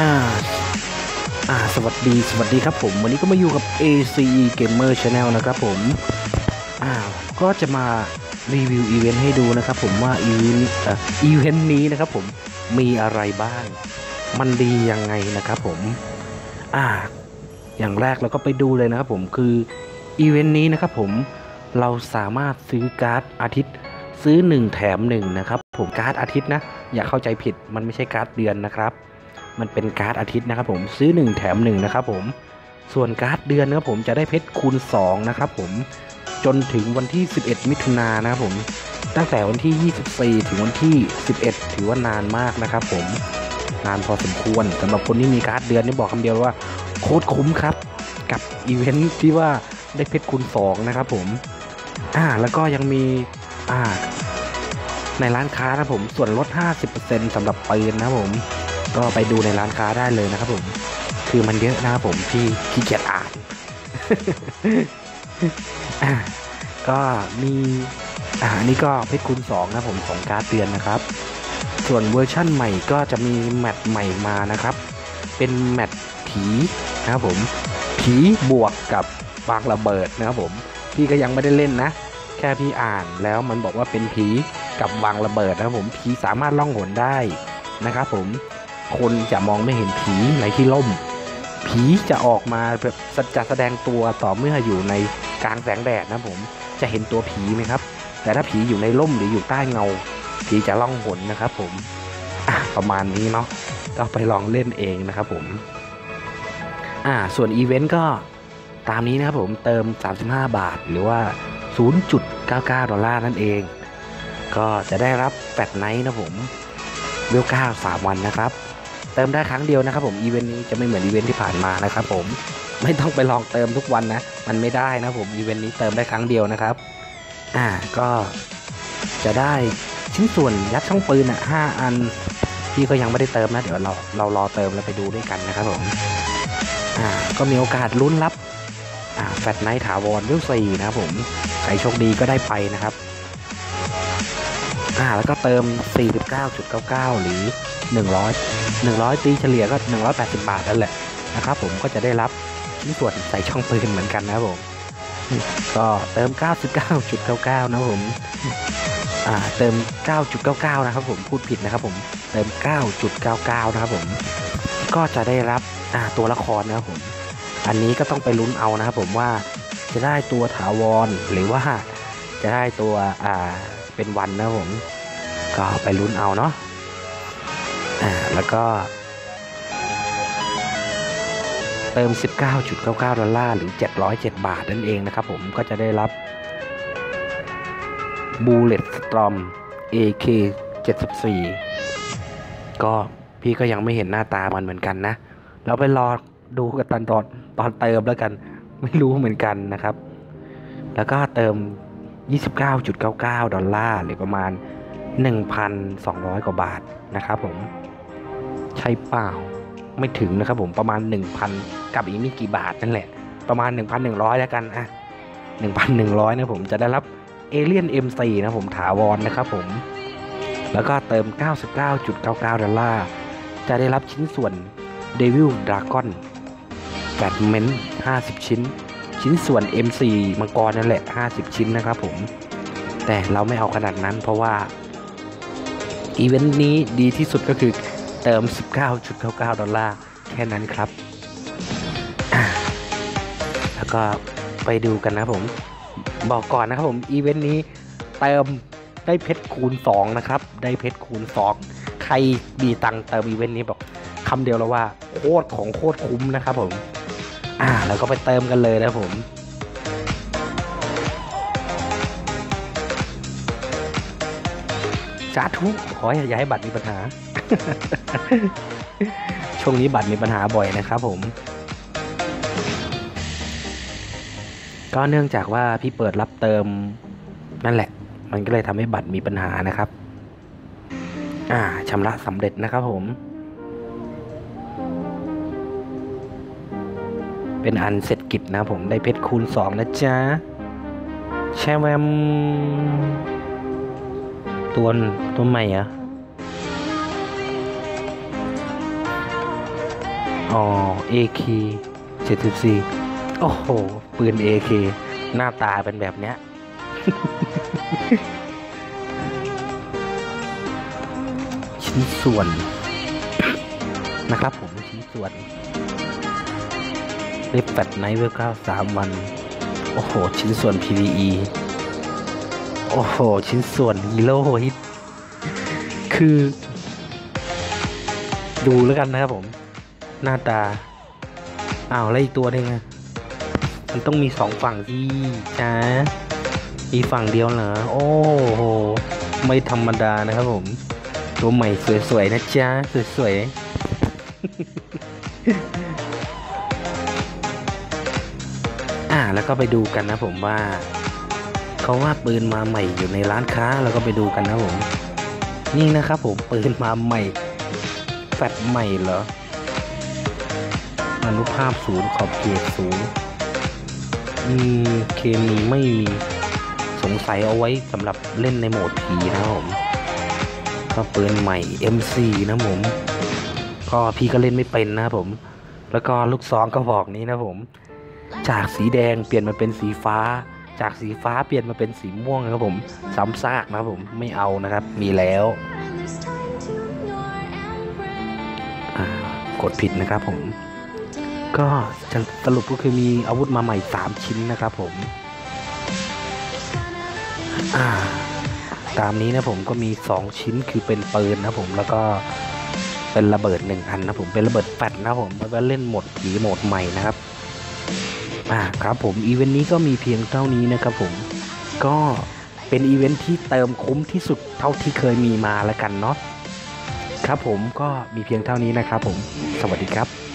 อ่าอ่าสวัสดีสวัสดีครับผม วันนี้ก็มาอยู่กับ ACE Gamer Channel นะครับผมอ่าก็จะมารีวิวอีเวนต์ให้ดูนะครับผมว่าอีเวนต์อีเวนต์นี้นะครับผมมีอะไรบ้าง มันดียังไงนะครับผมอ่าอย่างแรกเราก็ไปดูเลยนะครับผมคืออีเวนต์นี้นะครับผมเราสามารถซื้อการ์ดอาทิตย์ซื้อ 1 แถม1นะครับผมการ์ดอาทิตย์นะ อย่าเข้าใจผิดมันไม่ใช่การ์ดเดือนนะครับ มันเป็นการ์ดอาทิตย์นะครับผมซื้อ 1 แถม1นะครับผมส่วนการ์ดเดือนนะครับผมจะได้เพชรคูณ2นะครับผมจนถึงวันที่ 11 มิถุนายนนะครับผมตั้งแต่วันที่ 24 ถึงวันที่ 11 ถือว่านานมากนะครับผมนานพอสมควรสำหรับคนที่มีการ์ดเดือนนี่บอกคำเดียวว่าโคตรคุ้มครับ กับอีเวนท์ที่ว่าได้เพชรคูณ2นะครับผมอ่าแล้วก็ยังมีอ่าในร้านค้านะผมส่วนลด 50%สำหรับปืนนะผม ก็ไปดูในร้านค้าได้เลยนะครับผม คือมันเยอะนะครับผมพี่ขี้เกียจอ่านก็มีอ่าอันนี้ก็เพชรคูณ2นะผมของการเตือนนะครับ ส่วนเวอร์ชั่นใหม่ก็จะมีแมตช์ใหม่มานะครับ เป็นแมตช์ผีนะครับผม ผีบวกกับบางระเบิดนะครับผม พี่ก็ยังไม่ได้เล่นนะ แค่พี่อ่านแล้วมันบอกว่าเป็นผีกับวางระเบิดนะครับผม ผีสามารถล่องหนได้นะครับผม คนจะมองไม่เห็นผีในที่ล่ม ผีจะออกมาแบบจะแสดงตัวต่อเมื่ออยู่ในกลางแสงแดดนะผมจะเห็นตัวผีไหมครับ แต่ถ้าผีอยู่ในร่มหรืออยู่ใต้เงา ผีจะล่องหนนะครับ ผมประมาณนี้เนาะก็ไปลองเล่นเองนะครับผมอ่าส่วนอีเวนต์ก็ตามนี้นะครับผมเติม 35 บาทหรือว่า 0.99 ดอลลาร์นั่นเอง ก็จะได้รับแฟตไนท์นะผมเวลก้าสามวันนะครับ เติมได้ครั้งเดียวนะครับผมอีเวนต์นี้จะไม่เหมือนอีเวนต์ที่ผ่านมานะครับผมไม่ต้องไปลองเติมทุกวันนะ มันไม่ได้นะผมอีเวนต์นี้เติมได้ครั้งเดียวนะครับ อ่าก็จะได้ชิ้นส่วนยัดช่องปืนอะห้าอันพี่ก็ยังไม่ได้เติมนะ เดี๋ยวเราเรารอเติมแล้วไปดูด้วยกันนะครับผมอ่าก็มีโอกาสลุ้นรับอ่าแฟตไนท์ถาวรเวลสี่นะครับผมใครโชคดีก็ได้ไปนะครับ อ่าแล้วก็เติม 49.99 หรือ 100 100 ตีเฉลี่ยก็ 180 บาทนั่นแหละนะครับผมก็จะได้รับชิ้นส่วนใส่ช่องปืนเหมือนกันนะครับผมก็เติม 99.99 นะผมอ่าเติม 9.99 นะครับผมพูดผิดนะครับผมเติม 9.99 นะครับผมก็จะได้รับอ่าตัวละครนะครับผม อันนี้ก็ต้องไปลุ้นเอานะครับผมว่าจะได้ตัวถาวรหรือว่าจะได้ตัวอ่า เป็นวันนะผม ก็ไปลุ้นเอาเนาะอ่าแล้วก็ เติม 19.99 ดอลลาร์หรือ 707 บาทนั่นเองนะครับผมก็จะได้รับ Bullet Storm AK 74 ก็พี่ก็ยังไม่เห็นหน้าตามันเหมือนกันนะ เราไปรอดูกันตอนตอนตอนเติมแล้วกัน ไม่รู้เหมือนกันนะครับ แล้วก็เติม 29.99 ดอลลาร์หรือประมาณ 1,200 กว่าบาทนะครับผม ใช่เปล่าไม่ถึงนะครับผมประมาณ 1,000 กับอีกไม่กี่บาทนั่นแหละ ประมาณ 1,100 แล้วกันอะ 1,100 นะผมจะได้รับเอเลียน M4 นะผมถาวรนะครับผม แล้วก็เติม 99.99 ดอลลาร์ จะได้รับชิ้นส่วน Devil Dragon แบทเมน50 ชิ้น ชิ้นส่วน M4 มังกรนั่นแหละ 50 ชิ้นนะครับผม แต่เราไม่เอาขนาดนั้นเพราะว่า อีเวนต์นี้ดีที่สุดก็คือเติม 19.99 ดอลลาร์ แค่นั้นครับ แล้วก็ไปดูกันนะผม บอกก่อนนะครับผม อีเวนต์นี้เติมได้เพชรคูณ 2 นะครับ ได้เพชรคูณ 2 ใครมีตังเติมอีเวนต์นี้บอกคำเดียวแล้วว่าโคตรของโคตรคุ้มนะครับผม อ่าแล้วก็ไปเติมกันเลยนะผมสาธุขออย่าให้บัตรมีปัญหา ช่วงนี้บัตรมีปัญหาบ่อยนะครับผม ก็เนื่องจากว่าพี่เปิดรับเติมนั่นแหละ มันก็เลยทำให้บัตรมีปัญหานะครับ อ่าชำระสำเร็จนะครับผม เป็นอันเสร็จกิจนะผมได้เพชรคูณสองนะจ๊ะแชมแวมตัวตัวใหม่อะอ๋อ AK 74 โอ้โห ปืน AK หน้าตาเป็นแบบเนี้ยชิ้นส่วนนะครับผมชิ้นส่วน ล็บแฟดไนท์เวลเก้าสามวัน โอ้โห ชิ้นส่วน PVE โอ้โห ชิ้นส่วนฮีโร่ฮิต คือ ดูแล้วกันนะครับผม หน้าตา อ้าวแล้วอีกตัวหนึงอะมันต้องมีสองฝั่งที่จ้ามีฝั่งเดียวเหรอ โอ้โห ไม่ธรรมดานะครับผม ตัวใหม่สวยๆนะจ๊ะสวยๆ อ่า แล้วก็ไปดูกันนะผมว่าเขาว่าปืนมาใหม่อยู่ในร้านค้าแล้วก็ไปดูกันนะผมนี่นะครับผมปืนมาใหม่แฟดใหม่เหรออนุภาพศูนย์ขอบเขตศูนย์อืมเคมีไม่มีสงสัยเอาไว้สำหรับเล่นในโหมดผีนะผมก็ปืนใหม่ MC นะผมก็พี่ก็เล่นไม่เป็นนะผม แล้วก็ลูกซองก็บอกนี้นะผม จากสีแดงเปลี่ยนมาเป็นสีฟ้า จากสีฟ้าเปลี่ยนมาเป็นสีม่วงนะครับผมซ้ำซากนะครับผมไม่เอานะครับ มีแล้วกดผิดนะครับผม ก็จะสรุปก็คือมีอาวุธมาใหม่ 3 ชิ้นนะครับผมาตามนี้นะผมก็มี 2 ชิ้นคือเป็นปืนนะผมแล้วก็เป็นระเบิดหนึ่งอันนะผมเป็นระเบิดแฟลชนะผมแล้วก็เล่นโหมดผีโหมดใหม่นะครับ อ่าครับผมอีเวนต์นี้ก็มีเพียงเท่านี้นะครับผมก็เป็นอีเวนต์ที่เติมคุ้มที่สุดเท่าที่เคยมีมาแล้วกันเนาะครับผมก็มีเพียงเท่านี้นะครับผม สวัสดีครับ